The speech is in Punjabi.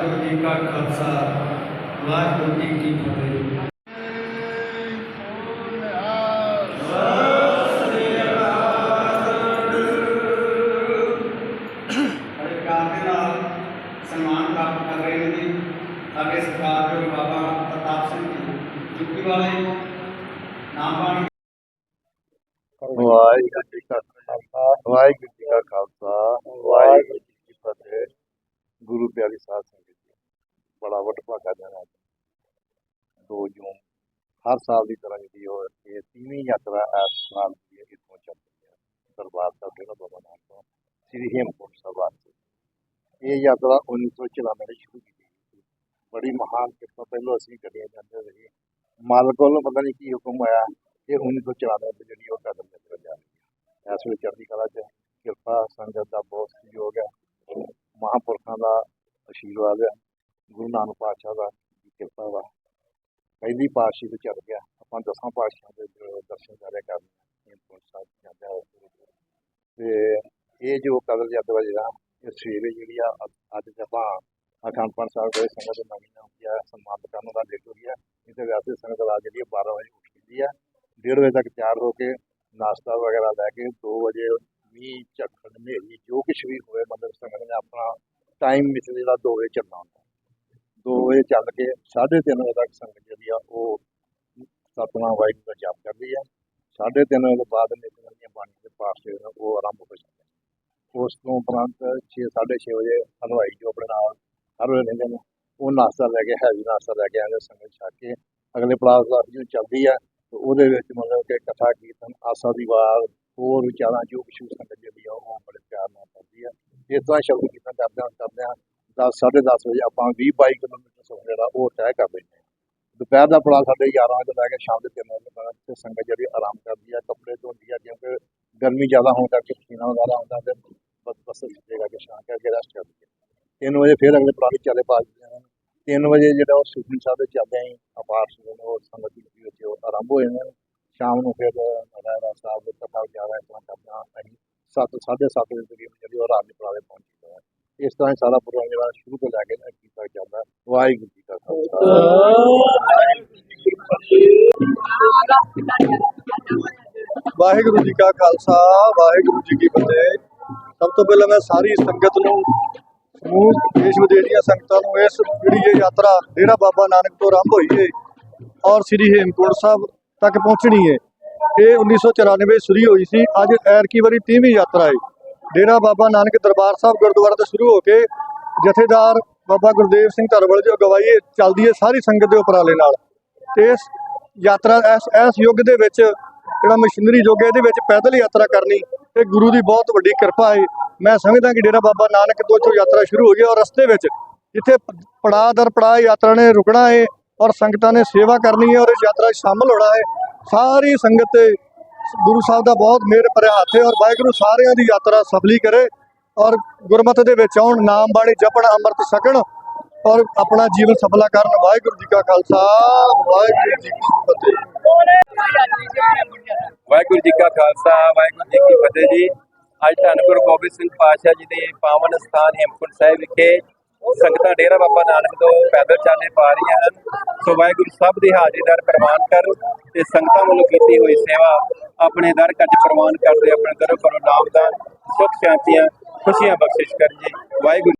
ਜੀ ਕਾ ਖਾਲਸਾ, ਵਾਹਿਗੁਰੂ ਜੀ ਕੀ ਫਤਿਹ। ਬੜੇ ਪਿਆਰ ਦੇ ਸਨਮਾਨ ਪ੍ਰਾਪਤ ਕਰ ਰਹੇ ਜੀ। ਸਾਡੇ ਸਤਿਕਾਰਯੋਗ ਬਾਬਾ ਪ੍ਰਤਾਪ ਸਿੰਘ ਜੀ। ਜੁੱਤੀ ਵਾਲੇ ਨਾਮ ਬਾਣੀ ਵਾਹਿਗੁਰੂ ਜੀ ਕਾ ਖਾਲਸਾ, ਵਾਹਿਗੁਰੂ ਜੀ ਕਾ ਖਾਲਸਾ ਵਾਹਿਗੁਰੂ ਜੀ ਕੀ ਫਤਿਹ ਗੁਰੂ ਪਿਆਰੀ ਸਾਧ ਸੰਗਤ ਜੀ ਬੜਾ ਵੱਡ ਭਾਗਾ ਦੇਣਾ ਦੋ ਜੂਨ ਹਰ ਸਾਲ ਦੀ ਤਰ੍ਹਾਂ ਜਿਹੜੀ ਉਹ ਇਹ ਤੀਵੀਂ ਯਾਤਰਾ ਇਸ ਸਾਲ ਦੀ ਇਥੋਂ ਚੱਲਦੀ ਹੈ। ਦਰਬਾਰ ਸਾਹਿਬ ਦੇ ਬਾਬਾ ਨਾਨਕ ਤੋਂ, ਸ੍ਰੀ ਹੇਮਕੁੰਟ ਸਾਹਿਬ ਵਾਸਤੇ ਇਹ ਯਾਤਰਾ 1994 ਵਿੱਚ ਸ਼ੁਰੂ ਕੀਤੀ ਗਈ ਸੀ। ਬੜੀ ਮਹਾਨ ਕਿਰਪਾ, ਪਹਿਲਾਂ ਅਸੀਂ ਗੱਡੀਆਂ ਜਾਂਦੇ ਰਹੇ ਮਾਲਕ ਵੱਲੋਂ ਪਤਾ ਨਹੀਂ ਕੀ ਹੁਕਮ ਆਇਆ ਇਹ 1994 ਵਿੱਚ ਜਿਹੜੀ ਉਹ ਕਦਮ ਯਾਤਰਾ ਜਾ ਰਹੀ ਹੈ। ਇਸ ਵਿੱਚ ਚੜ੍ਹਦੀ ਕਲਾ ਚ ਕਿਰਪਾ, ਸੰਗਤ ਦਾ ਬਹੁਤ ਸਹਿਯੋਗ ਹੈ। ਮਹਾਂਪੁਰਖਾਂ ਦਾ ਆਸ਼ੀਰਵਾਦ ਹੈ। ਗੁਰੂ ਨਾਨਕ ਪਾਤਸ਼ਾਹ ਦਾ ਕਿਰਪਾ ਵਾ। ਪਹਿਲੀ ਪਾਤਸ਼ਾਹੀ ਤੇ ਚੜ ਗਿਆ। ਆਪਾਂ ਦਸਾਂ ਪਾਤਸ਼ਾਹਾਂ ਦੇ ਦਰ- ਦਰਸ਼ਨ ਕਰਿਆ ਕਰਨੇ ਹੇਮਕੁੰਟ ਸਾਹਿਬ, ਜਾਂਦੇ ਹੋਏ। ਤੇ ਇਹ ਜੋ ਕਦਰ ਯਾਤਰਾ ਜਿਹੜਾ, ਇਹ ਸਵੇਰੇ ਜਿਹੜੀ ਆ ਅ- ਅੱਜ ਤੇ ਆਪਾਂ ਅਖੰਡ ਪਾਠ ਸਾਹਿਬ ਦੇ ਸੰਗਤ ਦੇ ਨਵੀਂ ਨਵੀਂ ਆ ਸਨਮਾਨਿਤ ਕਰਨ ਦਾ ਲੇਟ ਹੋ ਗਿਆ ਨਹੀਂ ਵਾਸਤੇ ਸੰਗਤ ਰਾਤ ਜਿਹੜੀ ਆ 12 ਵਜੇ ਉੱਠ ਜਾਂਦੀ ਆ। 1:30 ਵਜੇ ਤੱਕ ਤਿਆਰ ਹੋ ਕੇ ਨਾਸ਼ਤਾ ਵਗੈਰਾ ਲੈ ਕੇ 2 ਵਜੇ ਮੀਂਹ ਝੱਖੜ ਹਨੇਰੀ, ਜੋ ਕੁਝ ਵੀ ਹੋਵੇ, ਮਤਲਬ ਸੰਗਤ ਨੇ ਆਪਣਾ ਟਾਈਮ ਮਿਸ ਜਿਹੜਾ 2 ਵਜੇ ਚੱਲਣਾ ਹੁੰਦਾ। 2 ਵਜੇ ਚੱਲ ਕੇ 3:30 ਵਜੇ ਤੱਕ ਸੰਗਤ ਜਿਹੜੀ ਆ ਉਹ ਸਤਨਾਮ ਵਾਹਿਗੁਰੂ ਦਾ ਜਾਪ ਕਰਦੀ ਆ। 3:30 ਵਜੇ ਤੋਂ ਬਾਅਦ ਨਿਤਨੇਮ ਦੀਆਂ ਬਾਣੀ ਦੇ ਪਾਠ ਜਿਹੜੇ ਉਹ ਆਰੰਭ ਹੋ ਜਾਂਦੇ ਨੇ। ਉਸ ਤੋਂ ਉਪਰੰਤ 6 6:30 ਵਜੇ ਹਲਵਾਈ ਜੋ ਆਪਣੇ ਨਾਲ ਹਰ ਵੇਲੇ ਰਹਿੰਦੇ ਨੇ, ਉਹ ਨਾਸ਼ਤਾ ਲੈ ਕੇ, ਹੈਵੀ ਨਾਸ਼ਤਾ ਲੈ ਕੇ ਆਉਂਦੇ ਸੰਗਤ ਛੱਕ ਕੇ। ਅਗਲੇ ਪਲਾਸ ਦਾ ਜੋ ਚੱਲਦੀ ਆ ਉਹਦੇ ਵਿੱਚ ਮਤਲਬ ਕਿ ਕਥਾ, ਕੀਰਤਨ, ਆਸਾ ਦੀ ਵਾਰ, ਹੋਰ ਵਿਚਾਰਾਂ ਜੋ ਕੁਛ ਵੀ ਸੰਗਤ ਜਿਹੜੀ ਆ ਉਹ ਬੜੇ ਪਿਆਰ ਨਾਲ ਕਰਦੀ ਆ। ਇਸ ਤਰ੍ਹਾਂ ਸ਼ਬਦ ਕੀਰਤਨ ਕਰਦੇ ਹਾਂ ਕਰਦੇ ਹਾਂ 10 10:30 ਵਜੇ ਆਪਾਂ 20 22 ਕਿਲੋਮੀਟਰ ਸਫ਼ਰ ਜਿਹੜਾ ਉਹ ਤੈਅ ਕਰ ਲੈਂਦੇ ਹਾਂ। ਦੁਪਹਿਰ ਦਾ ਪੜਾਅ ਸਾਡੇ 11 ਵਜੇ ਤੋਂ ਲੈ ਕੇ ਸ਼ਾਮ ਦੇ 3 ਵਜੇ ਤੱਕ ਤੇ ਸੰਗਤ ਜਿਹੜੀ ਆਰਾਮ ਕਰਦੀ ਹੈ ਕੱਪੜੇ ਧੋਂਦੀ ਹੈ ਕਿਉਂਕਿ ਗਰਮੀ ਜ਼ਿਆਦਾ ਹੋਣ ਕਰਕੇ ਪਸੀਨਾ ਵਗੈਰਾ ਆਉਂਦਾ ਤੇ ਬਸ ਬਸ ਸਿੱਧੇਗਾ ਕਿ ਸ਼ਾਮ ਕਰਕੇ ਰੈਸਟ ਕਰਦੀ ਹੈ 3 ਵਜੇ ਫਿਰ ਅਗਲੇ ਪੜਾਅ ਵਿੱਚ ਚਾਲੇ ਪਾ ਹਨ 3 ਵਜੇ ਜਿਹੜਾ ਉਹ ਸੁਖਮਨੀ ਸਾਹਿਬ ਦੇ ਚੱਲਦੇ ਆਂ ਅਪਾਰ ਸੁਣ ਉਹ ਸੰਗਤ ਦੀ ਵਿੱਚ ਉਹ ਆਰੰਭ ਹੋ ਜਾਂਦੇ ਨੇ। ਸ਼ਾਮ ਨੂੰ ਫਿਰ ਰਾਣਾ ਸਾਹਿਬ ਦੇ ਕਥਾ ਜ਼ਿਆਦਾ ਇਸ ਤਰ੍ਹਾਂ ਕਰਦੇ ਹਾਂ ਅਸੀਂ 7 7:30 ਵਜੇ ਤੱਕ ਜਿਹੜੀ ਉਹ ਰਾਤ ਦੇ ਪੜਾਵੇ ਪਹੁੰਚੀ। ਇਸ ਤਰ੍ਹਾਂ ਸਾਰਾ ਪ੍ਰੋਗਰਾਮ ਜਿਹੜਾ ਸ਼ੁਰੂ ਤੋਂ ਲੈ ਕੇ ਅੱਗੇ ਤੱਕ ਚੱਲਦਾ ਵਾਹਿਗੁਰੂ ਜੀ ਕਾ ਖਾਲਸਾ। ਵਾਹਿਗੁਰੂ ਜੀ ਕਾ ਖਾਲਸਾ, ਵਾਹਿਗੁਰੂ ਜੀ ਕੀ ਫਤਿਹ। ਸਭ ਤੋਂ ਪਹਿਲਾਂ ਮੈਂ ਸਾਰੀ ਸੰਗਤ ਨੂੰ, ਸਮੂਹ, ਦੇਸ਼ ਵਿਦੇਸ਼ ਦੀਆਂ ਸੰਗਤਾਂ ਨੂੰ ਇਸ ਜਿਹੜੀ ਇਹ ਯਾਤਰਾ ਡੇਰਾ ਬਾਬਾ ਨਾਨਕ ਤੋਂ ਆਰੰਭ ਹੋਈ ਹੈ ਔਰ ਸ੍ਰੀ ਹੇਮਕੁੰਟ ਸਾਹਿਬ ਤੱਕ ਪਹੁੰਚਣੀ ਹੈ ਇਹ 1994 ਵਿੱਚ ਸ਼ੁਰੂ ਹੋਈ ਸੀ। ਅੱਜ ਐਰਕੀ ਵਾਰੀ 30ਵੀਂ ਯਾਤਰਾ ਹੈ ਡੇਰਾ ਬਾਬਾ ਨਾਨਕ ਦਰਬਾਰ ਸਾਹਿਬ ਗੁਰਦੁਆਰਾ ਤੋਂ ਸ਼ੁਰੂ ਹੋ ਕੇ ਜਥੇਦਾਰ ਬਾਬਾ ਗੁਰਦੇਵ ਸਿੰਘ ਧਰਵਲ ਦੀ ਅਗਵਾਈ ਚੱਲਦੀ ਹੈ ਸਾਰੀ ਸੰਗਤ ਦੇ ਉਪਰਾਲੇ ਨਾਲ। ਤੇ ਇਸ ਯਾਤਰਾ ਇਸ ਇਸ ਯੁੱਗ ਦੇ ਵਿੱਚ ਜਿਹੜਾ ਮਸ਼ੀਨਰੀ ਯੁੱਗ ਹੈ, ਇਹਦੇ ਵਿੱਚ ਪੈਦਲ ਯਾਤਰਾ ਕਰਨੀ, ਇਹ ਗੁਰੂ ਦੀ ਬਹੁਤ ਵੱਡੀ ਕਿਰਪਾ ਹੈ। ਮੈਂ ਸਮਝਦਾ ਕਿ ਡੇਰਾ ਬਾਬਾ ਨਾਨਕ ਤੋਂ ਇੱਥੋਂ ਯਾਤਰਾ ਸ਼ੁਰੂ ਹੋ ਗਈ ਔਰ ਰਸਤੇ ਵਿੱਚ ਜਿੱਥੇ ਪੜਾਅ ਦਰ ਪੜਾਅ ਯਾਤਰਾ ਨੇ ਰੁਕਣਾ ਹੈ ਔਰ ਸੰਗਤਾਂ ਨੇ ਸੇਵਾ ਕਰਨੀ ਹੈ ਔਰ ਇਸ ਯਾਤਰਾ 'ਚ ਸ਼ਾਮਲ ਹੋਣਾ ਹੈ। ਸਾਰੀ ਸੰਗਤ ਤੇ ਗੁਰੂ ਸਾਹਿਬ ਦਾ ਬਹੁਤ ਮਿਹਰ ਭਰਿਆ ਹੱਥ ਹੈ ਔਰ ਵਾਹਿਗੁਰੂ ਸਾਰਿਆਂ ਦੀ ਯਾਤਰਾ ਸਫਲੀ ਕਰੇ ਔਰ ਗੁਰਮਤਿ ਦੇ ਵਿੱਚ ਆਉਣ, ਨਾਮ ਬਾਣੀ ਜਪਣ, ਅੰਮ੍ਰਿਤ ਛਕਣ ਔਰ ਆਪਣਾ ਜੀਵਨ ਸਫਲਾ ਕਰਨ। ਵਾਹਿਗੁਰੂ ਜੀ ਕਾ ਖਾਲਸਾ, ਵਾਹਿਗੁਰੂ ਜੀ ਕੀ ਫਤਿਹ। ਵਾਹਿਗੁਰੂ ਜੀ ਕਾ ਖਾਲਸਾ, ਵਾਹਿਗੁਰੂ ਜੀ ਕੀ ਫਤਿਹ ਜੀ। ਅੱਜ ਧੰਨ ਗੁਰੂ ਗੋਬਿੰਦ ਸਿੰਘ ਪਾਤਸ਼ਾਹ ਜੀ ਦੇ ਪਾਵਨ ਸਥਾਨ ਹੇਮਕੁੰਟ ਸਾਹਿਬ ਵਿਖੇ ਸੰਗਤਾਂ ਡੇਰਾ ਬਾਬਾ ਨਾਨਕ ਤੋਂ ਪੈਦਲ ਚਾਲੇ ਪਾ ਰਹੀਆਂ ਹਨ। ਸੋ ਵਾਹਿਗੁਰੂ ਸਭ ਦੀ ਹਾਜ਼ਰੀ ਦਰ ਪ੍ਰਵਾਨ ਕਰਨ ਤੇ ਸੰਗਤਾਂ ਵੱਲੋਂ ਕੀਤੀ ਹੋਈ ਸੇਵਾ ਆਪਣੇ ਦਰ ਕੱਜ ਪ੍ਰਵਾਨ ਕਰਦੇ, ਆਪਣੇ ਦਰੋਂ ਕਰੋ ਨਾਮਦਾਨ ਸੁਖ ਸ਼ਾਂਤੀਆਂ ਖੁਸ਼ੀਆਂ ਬਖਸ਼ਿਸ਼ ਕਰ ਜੀ ਵਾਹਿਗੁਰੂ